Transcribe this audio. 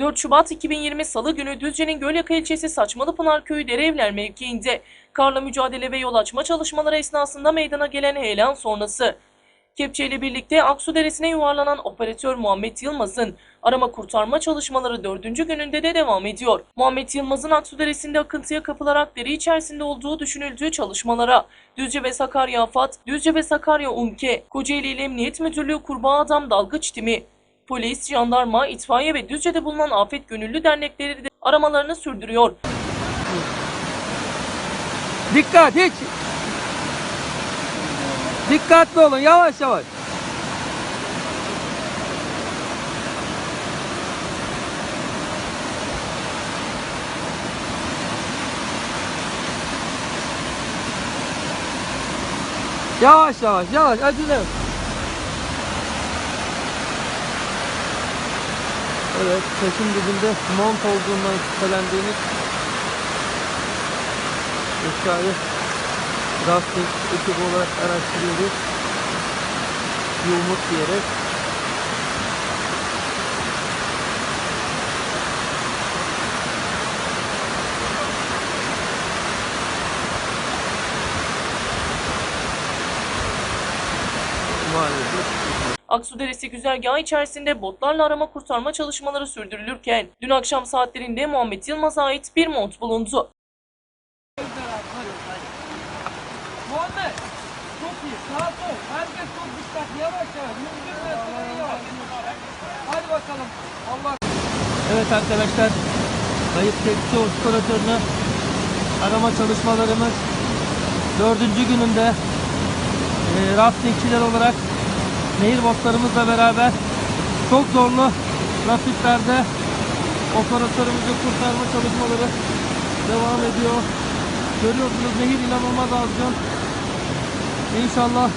4 Şubat 2020 Salı günü Düzce'nin Gölyaka ilçesi Saçmalıpınar Köyü Derevler mevkiinde karla mücadele ve yol açma çalışmaları esnasında meydana gelen heyelan sonrası Kepçe ile birlikte Aksu Deresi'ne yuvarlanan operatör Muhammed Yılmaz'ın arama kurtarma çalışmaları dördüncü gününde de devam ediyor. Muhammed Yılmaz'ın Aksu Deresi'nde akıntıya kapılarak deri içerisinde olduğu düşünüldüğü çalışmalara Düzce ve Sakarya AFAD, Düzce ve Sakarya UMKE, Kocaeli İl Emniyet Müdürlüğü Kurbağa Adam Dalgıç Timi, Polis, jandarma, itfaiye ve Düzce'de bulunan afet gönüllü dernekleri de aramalarını sürdürüyor. Dikkat hiç. Dikkatli olun yavaş yavaş. Yavaş yavaş yavaş acele. Evet taşın dibinde mont olduğundan şüphelendiğiniz eşyayı rafting ekibi olarak araştırıyoruz. Yumruk diyerek. Maalesef. Aksu Deresi güzergahı içerisinde botlarla arama kurtarma çalışmaları sürdürülürken dün akşam saatlerinde Muhammed Yılmaz'a ait bir mont bulundu. Muhammed çok iyi. Sağ sol. Herkes çok dikkatli. Yavaş yavaş. Mümkün mertebe yavaş. Hadi bakalım. Allah. Evet arkadaşlar. Kayıp tepsi operatörünü arama çalışmalarımız dördüncü gününde e, raftingçiler olarak nehir botlarımızla beraber çok zorlu trafiklerde operatörümüzü kurtarma çalışmaları devam ediyor. Görüyorsunuz nehir inanılmaz azgın. İnşallah